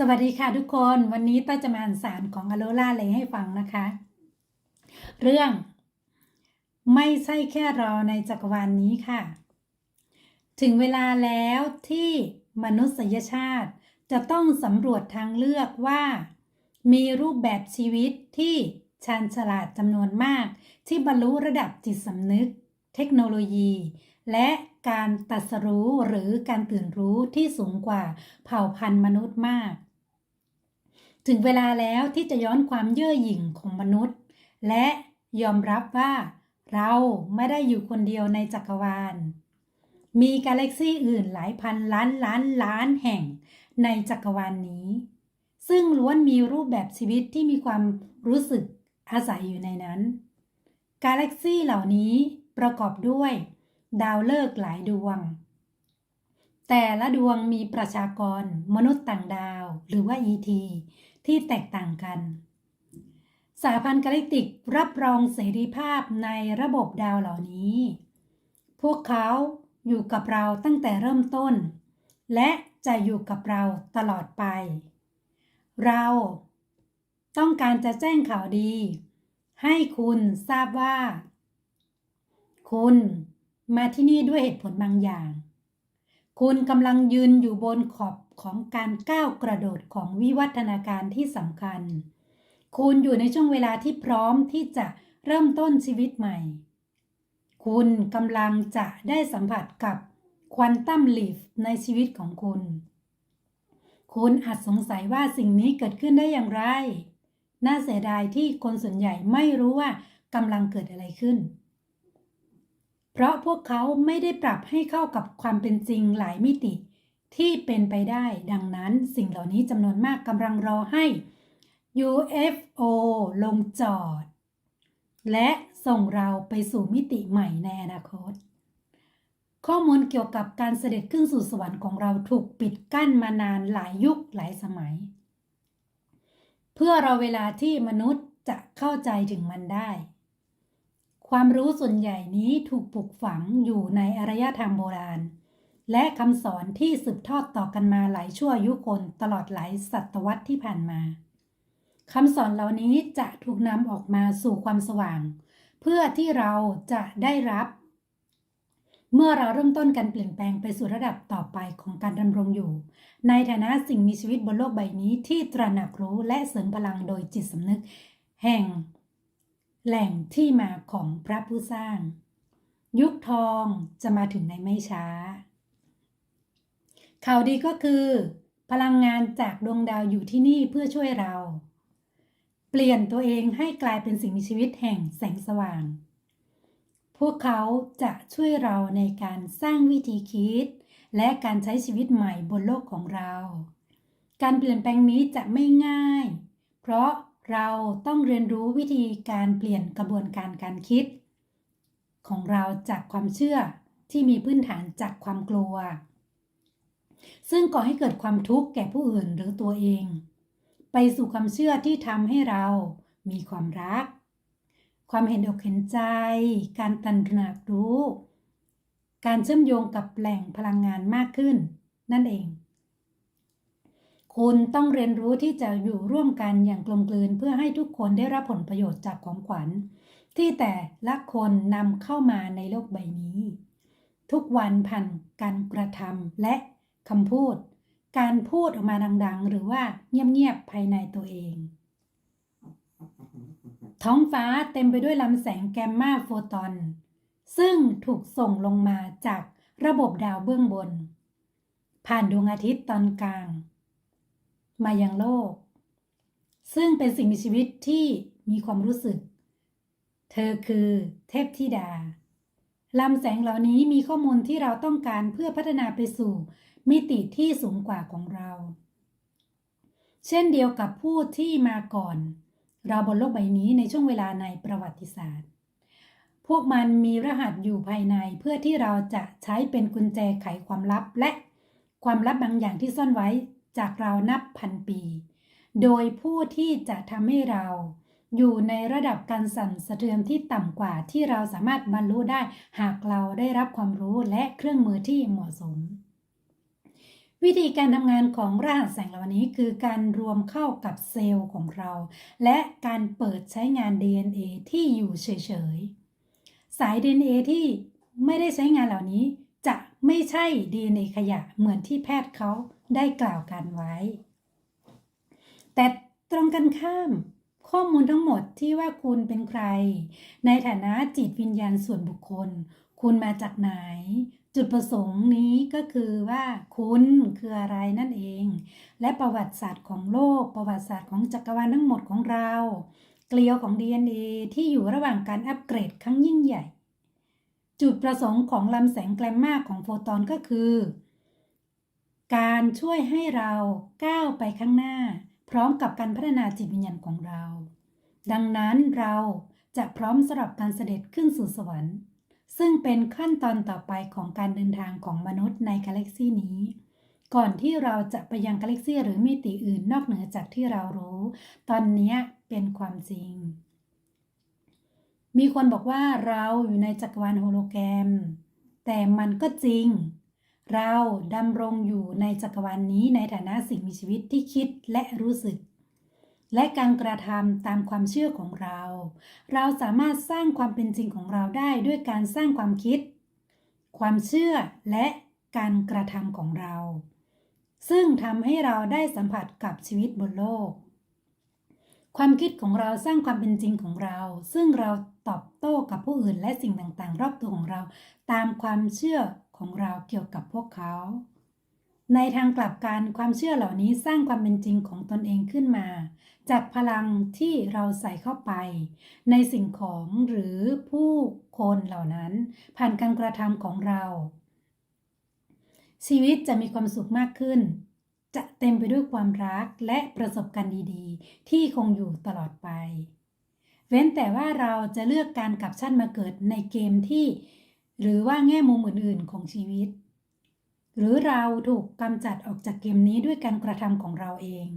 สวัสดีค่ะทุกคนวันนี้ต้าจะมาอ่านสารของอโลล่าเลยให้ฟังนะคะ เรื่อง ไม่ใช่แค่เราในจักรวาลนนี้ค่ะ ถึงเวลาแล้วที่มนุษยชาติจะต้องสำรวจทางเลือกว่า มีรูปแบบชีวิตที่ชาญฉลาดจำนวนมาก ที่บรรลุระดับจิตสำนึก เทคโนโลยี และการตรัสรู้หรือการตื่นรู้ที่สูงกว่าเผ่าพันธุ์มนุษย์มาก ถึงเวลาแล้วที่จะย้อนความเย่อหยิ่งของมนุษย์ และยอมรับว่าเราไม่ได้อยู่คนเดียวในจักรวาล มีกาแล็กซี่อื่นหลายพันล้านล้านล้านแห่งในจักรวาลนนี้ ซึ่งล้วนมีรูปแบบชีวิตที่มีความรู้สึกอาศัยอยู่ในนั้น กาแล็กซี่เหล่านี้ประกอบด้วย ดาวฤกษ์หลายดวง แต่ละดวงมีประชากร มนุษย์ต่างดาว หรือว่า ET ที่แตกต่างกัน สาพันธ์กาล็กติกรับรองเสรีภาพในระบบดาวเหล่านี้ พวกเขาอยู่กับเราตั้งแต่เริ่มต้น และจะอยู่กับเราตลอดไป เราต้องการจะแจ้งข่าวดี ให้คุณทราบว่า คุณมาที่นี่ด้วยเหตุผลบางอย่าง คุณกำลังยืนอยู่บนขอบของการก้าวกระโดดของวิวัฒนาการที่สำคัญ คุณอยู่ในช่วงเวลาที่พร้อมที่จะเริ่มต้นชีวิตใหม่ คุณกำลังจะได้สัมผัสกับควอนตัมลีฟในชีวิตของคุณ คุณอาจสงสัยว่าสิ่งนี้เกิดขึ้นได้อย่างไร น่าเสียดายที่คนส่วนใหญ่ไม่รู้ว่ากำลังเกิดอะไรขึ้น เพราะพวกเขาไม่ได้ปรับให้เข้ากับความเป็นจริงหลายมิติ ที่เป็นไปได้ดังนั้นสิ่งเหล่านี้จำนวนมากกำลังรอให้ UFO ลงจอด และส่งเราไปสู่มิติใหม่ในอนาคต ข้อมูลเกี่ยวกับการเสด็จขึ้นสู่สวรรค์ของเราถูกปิดกั้นมานานหลายยุคหลายสมัย เพื่อเราเวลาที่มนุษย์จะเข้าใจถึงมันได้ ความรู้ส่วนใหญ่นี้ถูกปลูกฝังอยู่ในอารยธรรมโบราณ และคำสอนที่สืบทอดต่อกันมาหลายชั่วอายุคนตลอดหลายศตวรรษที่ผ่านมาคำสอนเหล่านี้จะถูกนำออกมาสู่ความสว่าง เพื่อที่เราจะได้รับ เมื่อเราเริ่มต้นการเปลี่ยนแปลงไปสู่ระดับต่อไปของการดำรงอยู่ ในฐานะสิ่งมีชีวิตบนโลกใบนี้ที่ตระหนักรู้และเสริมพลังโดยจิตสำนึก แห่ง แหล่งที่มาของพระผู้สร้าง ยุคทองจะมาถึงในไม่ช้า ข่าวดีก็คือ พลังงานจากดวงดาวอยู่ที่นี่เพื่อช่วยเรา เปลี่ยนตัวเองให้กลายเป็นสิ่งมีชีวิตแห่งแสงสว่าง พวกเขาจะช่วยเราในการสร้างวิธีคิด และการใช้ชีวิตใหม่บนโลกของเรา การเปลี่ยนแปลงนี้จะไม่ง่าย เพราะ เราต้องเรียนรู้วิธีการเปลี่ยนกระบวนการการคิด ของเราจากความเชื่อที่มีพื้นฐานจากความกลัว ซึ่งก่อให้เกิดความทุกข์แก่ผู้อื่นหรือตัวเอง ไปสู่ความเชื่อที่ทำให้เรามีความรัก ความเห็นอกเห็นใจ การตระหนักรู้ การเชื่อมโยงกับแหล่งพลังงานมากขึ้น นั่นเอง คุณต้องเรียนรู้ที่จะอยู่ร่วมกันอย่างกลมกลืน เพื่อให้ทุกคนได้รับผลประโยชน์จากของขวัญ ที่แต่ละคนนำเข้ามาในโลกใบนี้ ทุกวันผ่านการกระทำและคำพูด การพูดออกมาดังๆ หรือว่าเงียบๆภายในตัวเอง ท้องฟ้าเต็มไปด้วยลำแสงแกมมาโฟตอน ซึ่งถูกส่งลงมาจากระบบดาวเบื้องบน ผ่านดวงอาทิตย์ตอนกลาง มายังโลก ซึ่งเป็นสิ่งมีชีวิตที่มีความรู้สึก เธอคือเทพธิดาลำแสงเหล่านี้มีข้อมูลที่เราต้องการเพื่อพัฒนาไปสู่มิติที่สูงกว่าของเรา เช่นเดียวกับผู้ที่มาก่อน เราบนโลกใบนี้ในช่วงเวลาในประวัติศาสตร์ พวกมันมีรหัสอยู่ภายในเพื่อที่เราจะใช้เป็นกุญแจไขความลับและความลับบางอย่างที่ซ่อนไว้ จากเรานับพันปี โดยผู้ที่จะทำให้เราอยู่ในระดับการสั่นสะเทือนที่ต่ำกว่าที่เราสามารถบรรลุได้หากเราได้รับความรู้และเครื่องมือที่เหมาะสม วิธีการทำงานของรหัสแสงเหล่านี้คือการรวมเข้ากับเซลล์ของเรา และการเปิดใช้งาน DNA ที่อยู่เฉยๆ สาย DNA ที่ไม่ได้ใช้งานเหล่านี้ ไม่ใช่ DNA ขยะเหมือนที่แพทย์เขาได้กล่าวกันไว้ แต่ตรงกันข้าม ข้อมูลทั้งหมดที่ว่าคุณเป็นใคร ในฐานะจิตวิญญาณส่วนบุคคล คุณมาจากไหน จุดประสงค์นี้ก็คือว่าคุณคืออะไรนั่นเอง และประวัติศาสตร์ของโลก ประวัติศาสตร์ของจักรวาลทั้งหมดของเรา เกลียวของ DNA ที่อยู่ระหว่างการอัปเกรดครั้งยิ่งใหญ่ จุดประสงค์ของลำแสงแกลมมาของโฟตอนก็คือ การช่วยให้เราก้าวไปข้างหน้า พร้อมกับการพัฒนาจิตวิญญาณของเรา ดังนั้นเราจะพร้อมสำหรับการเสด็จขึ้นสู่สวรรค์ ซึ่งเป็นขั้นตอนต่อไปของการเดินทางของมนุษย์ในกาแล็กซีนี้ ก่อนที่เราจะไปยังกาแล็กซีหรือมิติอื่นนอกเหนือจากที่เรารู้ ตอนนี้เป็นความจริง มีคนบอกว่าเราอยู่ในจักรวาลโฮโลแกรม แต่มันก็จริง เราดำรงอยู่ในจักรวาลนนี้ในฐานะสิ่งมีชีวิตที่คิดและรู้สึก และการกระทำตามความเชื่อของเรา เราสามารถสร้างความเป็นจริงของเราได้ด้วยการสร้างความคิด ความเชื่อและการกระทำของเรา ซึ่งทำให้เราได้สัมผัสกับชีวิตบนโลก ความคิดของเราสร้างความเป็นจริงของเรา ซึ่งเราตอบโต้กับผู้อื่นและสิ่งต่างๆ รอบตัวของเรา ตามความเชื่อของเราเกี่ยวกับพวกเขา ในทางกลับกันความเชื่อเหล่านี้สร้างความเป็นจริงของตนเองขึ้นมา จากพลังที่เราใส่เข้าไป ในสิ่งของหรือผู้คนเหล่านั้น ผ่านการกระทำของเรา ชีวิตจะมีความสุขมากขึ้น จะเต็มไปด้วยความรักและประสบการณ์ดีๆ ที่คงอยู่ตลอดไป เว้นแต่ว่าเราจะเลือกการกลับชั้นมาเกิดในเกมที่ หรือว่าแง่มุมอื่นๆของชีวิต หรือเราถูกกำจัดออกจากเกมนี้ด้วยการกระทำของเราเอง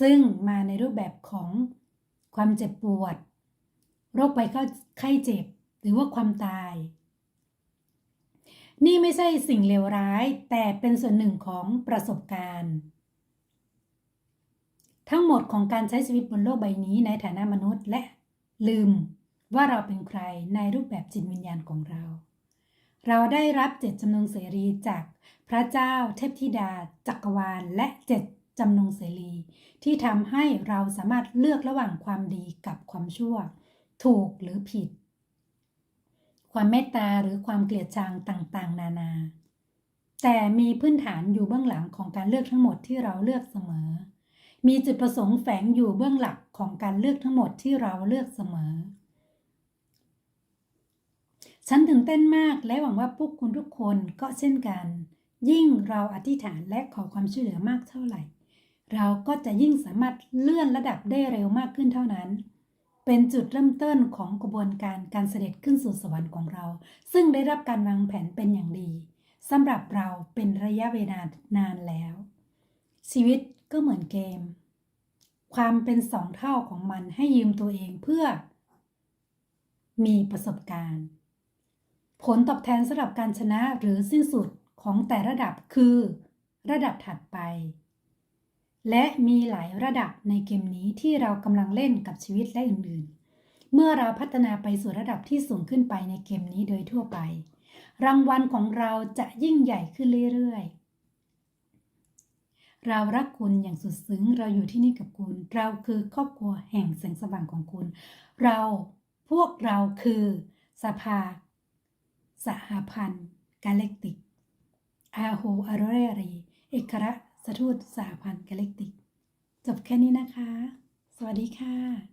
ซึ่งมาในรูปแบบของความเจ็บปวด โรคไปไข้เจ็บ หรือว่าความตาย นี่ไม่ใช่สิ่งเลวร้าย แต่เป็นส่วนหนึ่งของประสบการณ์ ทั้งหมดของการใช้ชีวิตบนโลกใบนี้ในฐานะมนุษย์และลืมว่าเราเป็นใครในรูปแบบจิตวิญญาณของเรา เราได้รับเจ็ดจำนงเสรีจากพระเจ้าเทพธิดา จักรวาลและเจ็ดจำนงเสรี ที่ทำให้เราสามารถเลือกระหว่างความดีกับความชั่ว ถูกหรือผิด ความเมตตาหรือความเกลียดชังต่างๆ นานา แต่มีพื้นฐานอยู่เบื้องหลังของการเลือกทั้งหมดที่เราเลือกเสมอ มีจุดประสงค์แฝงอยู่เบื้องหลักของการเลือกทั้งหมดที่เราเลือกเสมอ ฉันตื่นเต้นมากและหวังว่าพวกคุณทุกคนก็เช่นกัน ยิ่งเราอธิษฐานและขอความช่วยเหลือมากเท่าไหร่ เราก็จะยิ่งสามารถเลื่อนระดับได้เร็วมากขึ้นเท่านั้น เป็นจุดเริ่มต้นของกระบวนการการเสด็จขึ้นสู่สวรรค์ของเรา ซึ่งได้รับการวางแผนเป็นอย่างดีสำหรับเราเป็นระยะเวลานานแล้ว ชีวิตก็เหมือนเกม ความเป็นสองเท่าของมันให้ยืมตัวเองเพื่อ มีประสบการณ์ ผลตอบแทนสำหรับการชนะหรือสิ้นสุดของแต่ระดับคือ ระดับถัดไป และมีหลายระดับในเกมนี้ที่เรากำลังเล่นกับชีวิตและอื่นๆ เมื่อเราพัฒนาไปสู่ระดับที่สูงขึ้นไปในเกมนี้โดยทั่วไป รางวัลของเราจะยิ่งใหญ่ขึ้นเรื่อยๆ เรารักคุณอย่างสุดซึ้ง เราอยู่ที่นี่กับคุณ เราคือครอบครัวแห่งแสงสว่างของคุณ เราพวกเราคือสภา สหพันธ์ กาแล็กติก อาโฮอารเรรี เอกราช สทูตสหพันธ์กาเล็กติก จบแค่นี้นะคะ สวัสดีค่ะ